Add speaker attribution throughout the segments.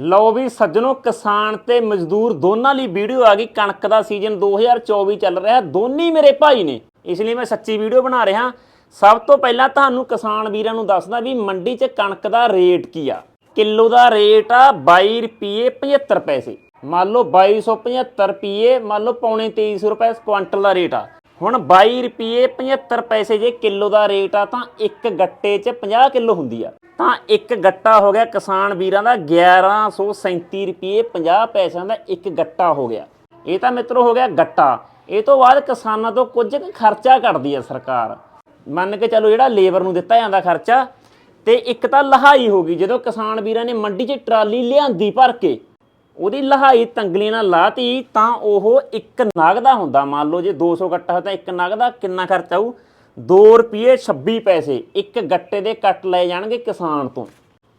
Speaker 1: ਲਓ ਵੀ ਸੱਜਣੋ, ਕਿਸਾਨ ਤੇ ਮਜ਼ਦੂਰ ਦੋਨਾਂ ਲਈ ਵੀਡੀਓ ਆ ਗਈ। ਕਣਕ ਦਾ ਸੀਜ਼ਨ 2024 ਚੱਲ ਰਿਹਾ ਦੋਨੀ ਮੇਰੇ ਭਾਈ ਨੇ। ਇਸ ਲਈ ਮੈਂ ਸੱਚੀ ਵੀਡੀਓ ਬਣਾ ਰਿਹਾ। ਸਭ ਤੋਂ ਪਹਿਲਾਂ ਤੁਹਾਨੂੰ ਕਿਸਾਨ ਵੀਰਾਂ ਨੂੰ ਦੱਸਦਾ ਵੀ ਮੰਡੀ 'ਚ ਕਣਕ ਦਾ ਰੇਟ ਕੀ ਆ। ਕਿਲੋ ਦਾ ਰੇਟ ਆ 22 ਰੁਪਏ 75 ਪੈਸੇ। ਮੰਨ ਲਓ 2275 ਰੁਪਏ ਮੰਨ ਲਓ ਪੌਣੇ 2300 ਰੁਪਏ ਕੁਆਂਟਲ ਦਾ ਰੇਟ ਆ। ਹੁਣ 22 ਰੁਪਏ 75 ਪੈਸੇ ਜੇ ਕਿਲੋ ਦਾ ਰੇਟ ਆ ਤਾਂ ਇੱਕ ਗੱਟੇ 'ਚ 50 ਕਿਲੋ ਹੁੰਦੀ ਆ। ਤਾਂ ਇੱਕ ਗੱਟਾ ਹੋ ਗਿਆ ਕਿਸਾਨ ਵੀਰਾਂ ਦਾ 1137 ਰੁਪਏ 50 ਪੈਸਿਆਂ ਦਾ ਇੱਕ ਗੱਟਾ ਹੋ ਗਿਆ। ਇਹ ਤਾਂ ਮਿੱਤਰੋ ਹੋ ਗਿਆ ਗੱਟਾ। ਇਹ ਤੋਂ ਬਾਅਦ ਕਿਸਾਨਾਂ ਤੋਂ ਕੁਝ ਕੁ ਖਰਚਾ ਕੱਢਦੀ ਹੈ ਸਰਕਾਰ। ਮੰਨ ਕੇ ਚੱਲੋ ਜਿਹੜਾ ਲੇਬਰ ਨੂੰ ਦਿੱਤਾ ਜਾਂਦਾ ਖਰਚਾ, ਤੇ ਇੱਕ ਤਾਂ ਲਹਾਈ ਹੋ ਗਈ। ਜਦੋਂ ਕਿਸਾਨ ਵੀਰਾਂ ਨੇ ਮੰਡੀ 'ਚ ਟਰਾਲੀ ਲਿਆਂਦੀ ਭਰ ਕੇ, ਉਹਦੀ ਲਹਾਈ ਤੰਗਲੀ ਨਾਲ ਲਾਤੀ, ਤਾਂ ਉਹ ਇੱਕ ਨਗ ਦਾ ਹੁੰਦਾ। ਮੰਨ ਲਓ ਜੇ 200 ਗੱਟਾ ਹੈ ਤਾਂ ਇੱਕ ਨਗ ਦਾ ਕਿੰਨਾ ਖਰਚਾ ਆਊ? 2 ਰੁਪਏ 26 ਪੈਸੇ ਇੱਕ ਗੱਟੇ ਦੇ ਕੱਟ ਲਏ ਜਾਣਗੇ ਕਿਸਾਨ ਤੋਂ।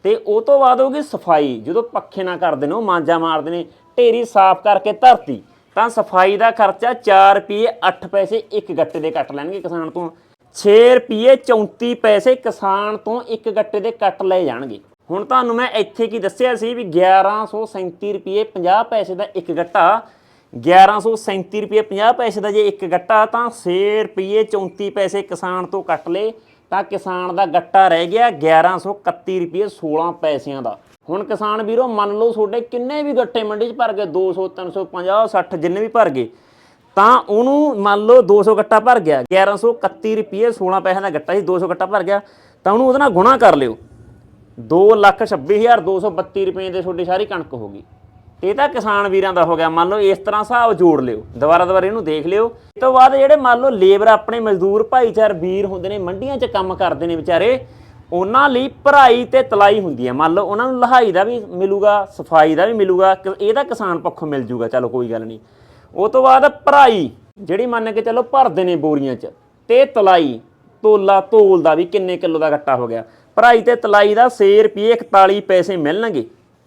Speaker 1: ਤੇ ਉਹ ਤੋਂ ਬਾਅਦ ਹੋਗੀ ਸਫ਼ਾਈ। ਜਦੋਂ ਪੱਖੇ ਨਾ ਕਰਦੇ ਨੇ, ਉਹ ਮਾਂਜਾ ਮਾਰਦੇ ਨੇ, ਢੇਰੀ ਸਾਫ਼ ਕਰਕੇ ਧਰਤੀ, ਤਾਂ ਸਫ਼ਾਈ ਦਾ ਖਰਚਾ 4 ਰੁਪਏ 8 ਪੈਸੇ ਇੱਕ ਗੱਟੇ ਦੇ ਕੱਟ ਲੈਣਗੇ ਕਿਸਾਨ ਤੋਂ। 6 ਰੁਪਏ 34 ਪੈਸੇ ਕਿਸਾਨ ਤੋਂ ਇੱਕ ਗੱਟੇ ਦੇ ਕੱਟ ਲਏ ਜਾਣਗੇ। ਹੁਣ ਤੁਹਾਨੂੰ ਮੈਂ ਇੱਥੇ ਕੀ ਦੱਸਿਆ ਸੀ ਵੀ 1137 ਰੁਪਏ 50 ਪੈਸੇ ਦਾ ਇੱਕ ਗੱਟਾ 1137 ਰੁਪਏ 50 ਪੈਸੇ ਦਾ ਜੇ ਇੱਕ ਗੱਟਾ, ਤਾਂ 6 ਰੁਪਏ 34 ਪੈਸੇ ਕਿਸਾਨ ਤੋਂ ਕੱਟ ਲਏ। ਤਾਂ ਕਿਸਾਨ ਦਾ ਗੱਟਾ ਰਹਿ ਗਿਆ 1131 ਰੁਪਏ 16 ਪੈਸਿਆਂ ਦਾ। ਹੁਣ ਕਿਸਾਨ ਵੀਰੋ, ਮੰਨ ਲਓ ਤੁਹਾਡੇ ਕਿੰਨੇ ਵੀ ਗੱਟੇ ਮੰਡੀ 'ਚ ਭਰ ਗਏ 200 350 60 ਜਿੰਨੇ ਵੀ ਭਰ ਗਏ, ਤਾਂ ਉਹਨੂੰ ਮੰਨ ਲਓ 200 ਗੱਟਾ ਭਰ ਗਿਆ 1131 ਰੁਪਏ 16 ਪੈਸਿਆਂ ਦਾ ਗੱਟਾ ਸੀ 200 ਗੱਟਾ ਭਰ ਗਿਆ, ਤਾਂ ਉਹਨੂੰ ਉਹਦੇ ਨਾਲ ਗੁਣਾ ਕਰ ਲਿਓ। 226232 ਰੁਪਏ ਦੇ ਤੁਹਾਡੀ ਸਾਰੀ ਕਣਕ ਹੋ ਗਈ। ਇਹ ਤਾਂ ਕਿਸਾਨ ਵੀਰਾਂ ਦਾ ਹੋ ਗਿਆ। ਮੰਨ ਲਓ ਇਸ ਤਰ੍ਹਾਂ ਹਿਸਾਬ ਜੋੜ ਲਿਓ। ਦੁਬਾਰਾ ਦੁਬਾਰਾ ਇਹਨੂੰ ਦੇਖ ਲਿਓ। ਇਸ ਤੋਂ ਬਾਅਦ ਜਿਹੜੇ ਮੰਨ ਲਓ ਲੇਬਰ ਆਪਣੇ ਮਜ਼ਦੂਰ, ਭਾਈਚਾਰ ਵੀਰ ਹੁੰਦੇ ਨੇ, ਮੰਡੀਆਂ 'ਚ ਕੰਮ ਕਰਦੇ ਨੇ ਵਿਚਾਰੇ, ਉਹਨਾਂ ਲਈ ਭਰਾਈ ਤੇ ਤਲਾਈ ਹੁੰਦੀ ਹੈ। ਮੰਨ ਲਓ ਉਹਨਾਂ ਨੂੰ ਲਹਾਈ ਦਾ ਵੀ ਮਿਲੂਗਾ, ਸਫ਼ਾਈ ਦਾ ਵੀ ਮਿਲੂਗਾ, ਕ- ਇਹ ਤਾਂ ਕਿਸਾਨ ਪੱਖੋਂ ਮਿਲ ਜੂਗਾ। ਚਲੋ ਕੋਈ ਗੱਲ ਨਹੀਂ। ਉਹ ਤੋਂ ਬਾਅਦ ਭਰਾਈ, ਜਿਹੜੀ ਮੰਨ ਕੇ ਚਲੋ ਭਰਦੇ ਨੇ ਬੋਰੀਆਂ 'ਚ, ਤੇ ਤਲਾਈ, ਤੋਲਾ, ਤੋਲ ਦਾ ਵੀ ਕਿੰਨੇ ਕਿਲੋ ਦਾ ਗੱਟਾ ਹੋ ਗਿਆ। ਭਰਾਈ ਤੇ ਤਲਾਈ ਦਾ 6 ਰੁਪਏ 41 ਪੈਸੇ ਮਿਲਣਗੇ।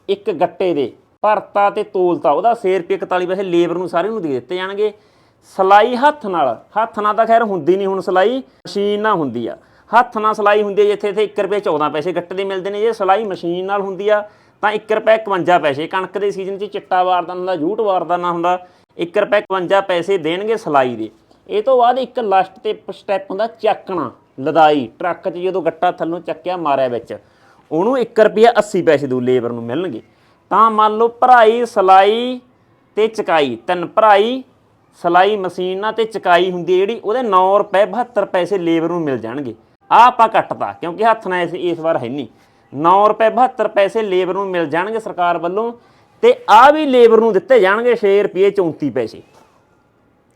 Speaker 1: ਇੱਕ ਗੱਟੇ ਦੇ। ਭਰਤਾ ਤੇ ਤੋਲਤਾ, ਉਹਦਾ 6 ਰੁਪਏ 41 ਪੈਸੇ ਲੇਬਰ ਨੂੰ ਸਾਰੇ ਨੂੰ ਦੇ ਦਿੱਤੇ ਜਾਣਗੇ। ਸਲਾਈ ਹੱਥ ਨਾਲ ਹੱਥ ਨਾਲ ਤਾਂ ਖੈਰ ਹੁੰਦੀ ਨਹੀਂ ਹੁਣ ਸਲਾਈ, ਮਸ਼ੀਨ ਨਾਲ ਹੁੰਦੀ ਆ। ਹੱਥ ਨਾਲ ਸਲਾਈ ਹੁੰਦੀ ਹੈ ਜਿੱਥੇ ਇੱਥੇ 1 ਰੁਪਏ 14 ਪੈਸੇ ਗੱਟੇ ਦੇ ਮਿਲਦੇ ਨੇ, ਜੇ ਸਲਾਈ ਮਸ਼ੀਨ ਨਾਲ ਹੁੰਦੀ ਆ, ਤਾਂ 1 ਰੁਪਏ 51 ਪੈਸੇ, ਕਣਕ ਦੇ ਸੀਜ਼ਨ 'ਚ ਚਿੱਟਾ ਵਾਰਦਾ ਹੁੰਦਾ ਜੂਟ ਵਾਰਦਾ ਨਾ ਹੁੰਦਾ 1 ਰੁਪਏ 51 ਪੈਸੇ ਦੇਣਗੇ ਸਲਾਈ ਦੇ। ਇਹ ਤੋਂ ਬਾਅਦ ਇੱਕ ਲਾਸਟ ਤੇ ਸਟੈਪ ਹੁੰਦਾ ਚੱਕਣਾ, ਲਦਾਈ, ਟਰੱਕ 'ਚ ਜਦੋਂ ਗੱਟਾ ਥੱਲੋਂ ਚੱਕਿਆ ਮਾਰਿਆ ਵਿੱਚ, ਉਹਨੂੰ 1 ਰੁਪਿਆ 80 ਪੈਸੇ ਦੂ ਲੇਬਰ ਨੂੰ ਮਿਲਣਗੇ। ਤਾਂ ਮੰਨ ਲਓ ਭਰਾਈ, ਸਲਾਈ ਤੇ ਚਕਾਈ, ਤਿੰਨ ਭਰਾਈ, ਸਲਾਈ ਮਸ਼ੀਨਾਂ ਤੇ ਚਕਾਈ ਹੁੰਦੀ ਜਿਹੜੀ, ਉਹਦੇ 9 ਰੁਪਏ 72 ਪੈਸੇ ਲੇਬਰ ਨੂੰ ਮਿਲ ਜਾਣਗੇ। ਆ ਆਪਾਂ ਕੱਟਤਾ, ਕਿਉਂਕਿ ਹੱਥ ਨਾਲ ਇਸ ਇਸ ਵਾਰ ਹੈ ਨਹੀਂ। 9 ਰੁਪਏ 72 ਪੈਸੇ ਲੇਬਰ ਨੂੰ ਮਿਲ ਜਾਣਗੇ ਸਰਕਾਰ ਵੱਲੋਂ ਤੇ ਆ ਵੀ ਲੇਬਰ ਨੂੰ ਦਿੱਤੇ ਜਾਣਗੇ 6 ਰੁਪਏ 34 ਪੈਸੇ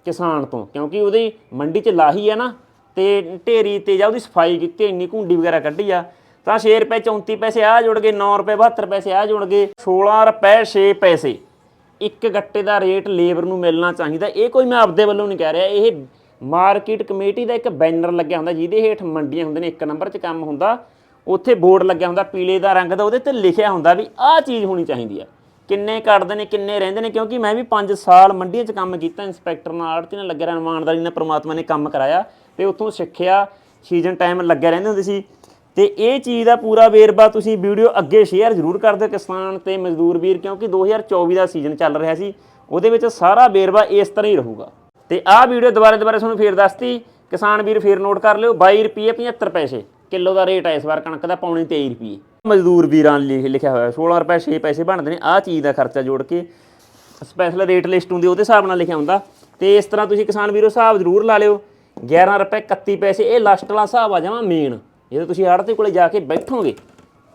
Speaker 1: ਕਿਸਾਨ ਤੋਂ, ਕਿਉਂਕਿ ਉਹਦੀ ਮੰਡੀ 'ਚ ਲਾਹੀ ਹੈ ਨਾ, ਤੇ ਢੇਰੀ ਤੇ ਜਾਂ ਉਹਦੀ ਸਫ਼ਾਈ ਕੀਤੀ, ਇੰਨੀ ਘੁੰਡੀ ਵਗੈਰਾ ਕੱਢੀ ਆ ਤਾਂ 6 ਰੁਪਏ 34 ਪੈਸੇ ਆ ਜੁੜ ਗਏ 9 ਰੁਪਏ 72 ਪੈਸੇ ਆ ਜੁੜ ਗਏ 16 ਰੁਪਏ 6 ਪੈਸੇ। ਇੱਕ ਗੱਟੇ ਦਾ ਰੇਟ ਲੇਬਰ ਨੂੰ ਮਿਲਣਾ ਚਾਹੀਦਾ। ਇਹ ਕੋਈ ਮੈਂ ਆਪਦੇ ਵੱਲੋਂ ਨਹੀਂ ਕਹਿ ਰਿਹਾ। ਇਹ ਮਾਰਕੀਟ ਕਮੇਟੀ ਦਾ ਇੱਕ ਬੈਨਰ ਲੱਗਿਆ ਹੁੰਦਾ, ਜਿਹਦੇ ਹੇਠ ਮੰਡੀਆਂ ਹੁੰਦੇ ਨੇ, ਇੱਕ ਨੰਬਰ 'ਚ ਕੰਮ ਹੁੰਦਾ। ਉੱਥੇ ਬੋਰਡ ਲੱਗਿਆ ਹੁੰਦਾ, ਪੀਲੇ ਦਾ ਰੰਗ ਦਾ, ਉਹਦੇ ਤੇ ਲਿਖਿਆ ਹੁੰਦਾ ਵੀ ਆਹ ਚੀਜ਼ ਹੋਣੀ ਚਾਹੀਦੀ ਆ। ਕਿੰਨੇ ਕੱਢਦੇ ਨੇ, ਕਿੰਨੇ ਰਹਿੰਦੇ ਨੇ, ਕਿਉਂਕਿ ਮੈਂ ਵੀ 5 ਸਾਲ ਮੰਡੀਆਂ 'ਚ ਕੰਮ ਕੀਤਾ, ਇੰਸਪੈਕਟਰ ਨਾਲ, ਆੜਤੀ ਨਾਲ, ਲੱਗਿਆ ਰਹਿਣ ਇਮਾਨਦਾਰੀ ਨਾਲ, ਪ੍ਰਮਾਤਮਾ ਨੇ ਕੰਮ ਕਰਾਇਆ। ਤੇ ਉੱਥੋਂ ਸਿੱਖਿਆ ਸੀਜ਼ਨ ਟਾਈਮ ਲੱਗਿਆ ਰਹਿੰਦੇ ਹੁੰਦੇ ਸੀ। ਤੇ ਇਹ ਚੀਜ਼ ਦਾ ਪੂਰਾ ਵੇਰਵਾ ਤੁਸੀਂ ਵੀਡੀਓ ਅੱਗੇ ਸ਼ੇਅਰ ਜ਼ਰੂਰ ਕਰ ਦਿਓ ਕਿਸਾਨ ਤੇ ਮਜ਼ਦੂਰ ਵੀਰ, ਕਿਉਂਕਿ 2024 ਦਾ ਸੀਜ਼ਨ ਚੱਲ ਰਿਹਾ ਸੀ, ਉਹਦੇ ਵਿੱਚ ਸਾਰਾ ਵੇਰਵਾ ਇਸ ਤਰ੍ਹਾਂ ਹੀ ਰਹੂਗਾ। ਤੇ ਆਹ ਵੀਡੀਓ ਦੁਬਾਰਾ ਦੁਬਾਰਾ ਤੁਹਾਨੂੰ ਫੇਰ ਦੱਸਤੀ, ਕਿਸਾਨ ਵੀਰ ਫੇਰ ਨੋਟ ਕਰ ਲਿਓ 22 ਰੁਪਏ 75 ਪੈਸੇ, ਕਿਲੋ ਦਾ ਰੇਟ ਹੈ ਇਸ ਵਾਰ, ਕਣਕ ਦਾ ਪੌਣੇ 23 ਰੁਪਏ ਮਜ਼ਦੂਰ ਵੀਰਾਂ ਲਈ ਲਿਖਿਆ ਹੋਇਆ 16 ਰੁਪਏ 6 ਪੈਸੇ ਬਣਦੇ ਨੇ, ਆਹ ਚੀਜ਼ ਦਾ ਖਰਚਾ ਜੋੜ ਕੇ ਸਪੈਸ਼ਲ ਰੇਟ ਲਿਸਟ ਹੁੰਦੀ, ਉਹਦੇ ਹਿਸਾਬ ਨਾਲ ਲਿਖਿਆ ਹੁੰਦਾ। ਤੇ ਇਸ ਤਰ੍ਹਾਂ ਤੁਸੀਂ ਕਿਸਾਨ ਵੀਰੋ ਹਿਸਾਬ ਜ਼ਰੂਰ ਲਾ ਲਿਓ 11 ਰੁਪਏ 31 ਪੈਸੇ, ਇਹ ਲਾਸਟ ਵਾਲਾ ਹਿਸਾਬ ਆ ਜਾਵਾਂ ਮੇਨ ਜਦੋਂ ਤੁਸੀਂ ਆੜਤੇ ਕੋਲੇ ਜਾ ਕੇ ਬੈਠੋਗੇ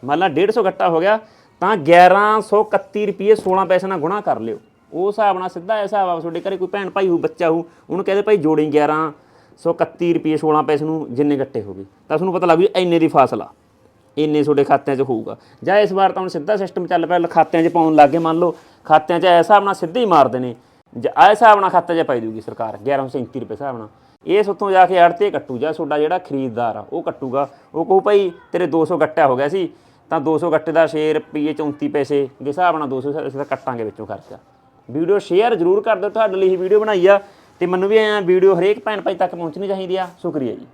Speaker 1: ਮੰਨ ਲਾ 150 ਗੱਟਾ ਹੋ ਗਿਆ, ਤਾਂ 1131 ਰੁਪਏ 16 ਪੈਸੇ ਨਾਲ ਗੁਣਾ ਕਰ ਲਿਓ। ਉਹ ਹਿਸਾਬ ਨਾਲ ਸਿੱਧਾ ਇਹ ਹਿਸਾਬ ਆ ਤੁਹਾਡੇ ਘਰੇ ਕੋਈ ਭੈਣ ਭਾਈ ਹੋ ਬੱਚਾ ਹੋ ਉਹਨੂੰ ਕਹਦੇ ਭਾਈ ਜੋੜੀ 1131 ਰੁਪਏ 16 ਪੈਸੇ ਨੂੰ ਜਿੰਨੇ ਗੱਟੇ ਹੋ ਗਏ। ਤਾਂ ਤੁਹਾਨੂੰ ਪਤਾ ਲੱਗ ਵੀ ਇੰਨੇ ਦੀ ਫਾਸਲਾ, ਇੰਨੇ ਤੁਹਾਡੇ ਖਾਤਿਆਂ 'ਚ ਹੋਊਗਾ। ਜਾਂ ਇਸ ਵਾਰ ਤਾਂ ਹੁਣ ਸਿੱਧਾ ਸਿਸਟਮ ਚੱਲ ਪਿਆ, ਖਾਤਿਆਂ 'ਚ ਪਾਉਣ ਲੱਗੇ ਮੰਨ ਲਓ, ਖਾਤਿਆਂ 'ਚ ਇਸ ਹਿਸਾਬ ਨਾਲ ਸਿੱਧੇ ਹੀ ਮਾਰਦੇ ਨੇ। ਜ ਆਹ ਹਿਸਾਬ ਨਾਲ ਖਾਤਾ 'ਚ ਪਾਈ ਦੂਗੀ ਸਰਕਾਰ 1137 ਰੁਪਏ ਹਿਸਾਬ ਨਾਲ। ਇਸ ਉੱਥੋਂ ਜਾ ਕੇ ਅੜਤੇ ਕੱਟੂ, ਜਾਂ ਤੁਹਾਡਾ ਜਿਹੜਾ ਖਰੀਦਦਾਰ ਆ, ਉਹ ਕੱਟੂਗਾ। ਉਹ ਕਹੂ ਭਾਈ ਤੇਰੇ 200 ਗੱਟਾ ਹੋ ਗਿਆ ਸੀ, ਤਾਂ 200 ਗੱਟੇ ਦਾ 6 ਰੁਪਏ 34 ਪੈਸੇ ਦੇ ਹਿਸਾਬ ਨਾਲ 200 ਅਸੀਂ ਤਾਂ ਕੱਟਾਂਗੇ ਵਿੱਚੋਂ ਖਰਚਾ। ਵੀਡੀਓ ਸ਼ੇਅਰ ਜ਼ਰੂਰ ਕਰ ਦਿਓ, ਤੁਹਾਡੇ ਲਈ ਹੀ ਵੀਡੀਓ ਬਣਾਈ ਆ, ਤੇ ਮੈਨੂੰ ਵੀ ਐਂ ਵੀਡੀਓ ਹਰੇਕ ਭੈਣ ਭਾਈ ਤੱਕ ਪਹੁੰਚਣੀ ਚਾਹੀਦੀ ਆ। ਸ਼ੁਕਰੀਆ ਜੀ।